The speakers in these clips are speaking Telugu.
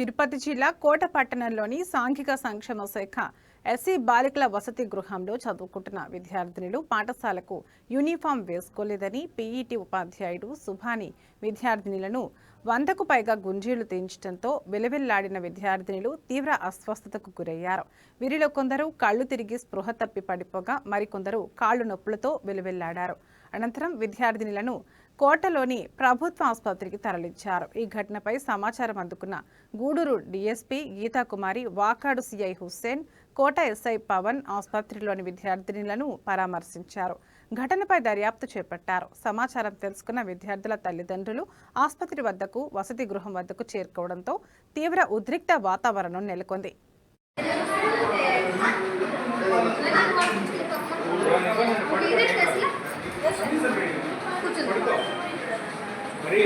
తిరుపతి జిల్లా కోట పట్టణంలోని సాంఘిక సంక్షేమ శాఖ ఎస్సీ బాలికల వసతి గృహంలో చదువుకుంటున్న విద్యార్థినులు పాఠశాలకు యూనిఫామ్ వేసుకోలేదని పీఈటీ ఉపాధ్యాయుడు సుభాని విద్యార్థినులను వందకు పైగా గుంజీలు తీయించడంతో విలవిల్లాడిన విద్యార్థినులు తీవ్ర అస్వస్థతకు గురయ్యారు. వీరిలో కొందరు కళ్ళు తిరిగి స్పృహ తప్పి పడిపోగా మరికొందరు కాళ్ళు నొప్పులతో వెలువెల్లాడారు. అనంతరం విద్యార్థినులను కోటలోని ప్రభుత్వ ఆసుపత్రికి తరలించారు. ఈ ఘటనపై సమాచారం అందుకున్న Gudur DSP Geetha Kumari Vakadu CI Hussain Kota SI Pavan ఆసుపత్రిలోని విద్యార్థినులను పరామర్శించారు. ఘటనపై దర్యాప్తు చేపట్టారు. సమాచారం తెలుసుకున్న విద్యార్థుల తల్లిదండ్రులు ఆసుపత్రి వద్దకు వసతి గృహం వద్దకు చేరుకోవడంతో తీవ్ర ఉద్రిక్త వాతావరణం నెలకొంది.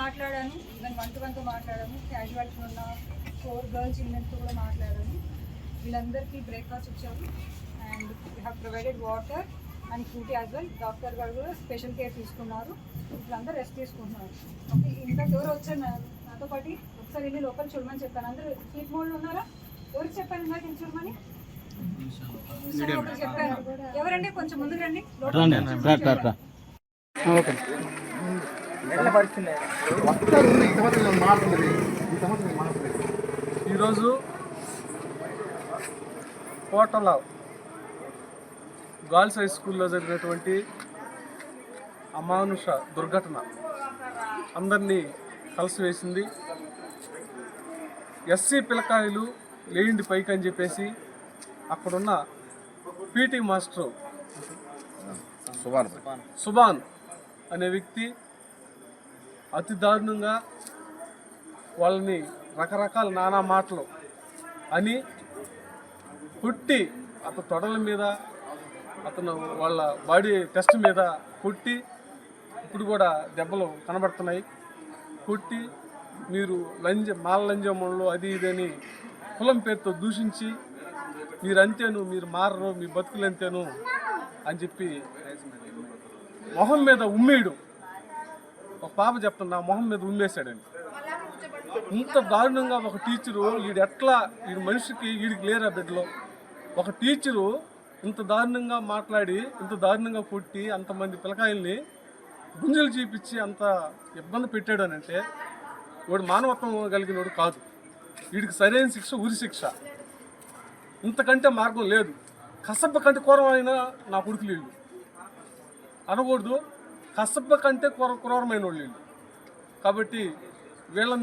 మాట్లాడాను ఈవెన్ వన్ టు వన్తో మాట్లాడాము క్యాజువాలిటీ ఉన్న ఫోర్ గర్ల్స్ చిల్డ్రన్తో కూడా మాట్లాడాను. వీళ్ళందరికీ బ్రేక్ఫాస్ట్ ఇచ్చాము. And we have provided water and food as well doctor గారు కూడా స్పెషల్ కేర్ తీసుకున్నారు. వీళ్ళందరూ రెస్ట్ తీసుకుంటున్నారు. ఓకే ఇంకా ఎవరు వచ్చారు నాతో పాటు ఒకసారి వెళ్ళి లోపల చూడమని చెప్పాను. అందరూ స్లీప్ మోడ్లో చెప్పాను ఇందాక వెళ్ళి చూడమని ఒకరికి చెప్పాను ఎవరండి? కొంచెం ముందుకు రండి. లోపల ఈరోజు కోటల గర్ల్స్ హై స్కూల్లో జరిగినటువంటి అమానుష దుర్ఘటన అందరినీ కలిసివేసింది. ఎస్సీ పిల్లకాయలు లేయిండి పైకి అని చెప్పేసి అక్కడున్న పీటీ మాస్టరు సుబాన్ అనే వ్యక్తి అతి దారుణంగా వాళ్ళని రకరకాల నానా మాటలు అని కొట్టి అతని తొడల మీద అతను వాళ్ళ బాడీ టెస్ట్ మీద కొట్టి ఇప్పుడు కూడా దెబ్బలు కనబడుతున్నాయి. కొట్టి మీరు లంజ మాల లంజమ్మలు అది ఇది అని కులం పేరుతో దూషించి మీరంతేను మీరు మారరు మీ బతుకులు అంతేను అని చెప్పి మొహం మీద ఉమ్మేయడం. ఒక పాప చెప్తున్నా మొహం మీద ఉమ్మేశాడండి. ఇంత దారుణంగా ఒక టీచరు వీడు ఎట్లా వీడి మనిషికి వీడికి లేరా బిడ్డలో? ఒక టీచరు ఇంత దారుణంగా మాట్లాడి ఇంత దారుణంగా కొట్టి అంతమంది పిల్లకాయల్ని గుంజలు చూపించి అంత ఇబ్బంది పెట్టాడు అని అంటే వాడు మానవత్వం కలిగినోడు కాదు. వీడికి సరైన శిక్ష ఉరి శిక్ష. ఇంతకంటే మార్గం లేదు. కసబ్బ కంటే క్రూరమైన నా కొడుకులు వీళ్ళు. అనకూడదు. కసబ్బ కంటే క్రూర క్రూరమైన వాళ్ళు వీళ్ళు. కాబట్టి వీళ్ళ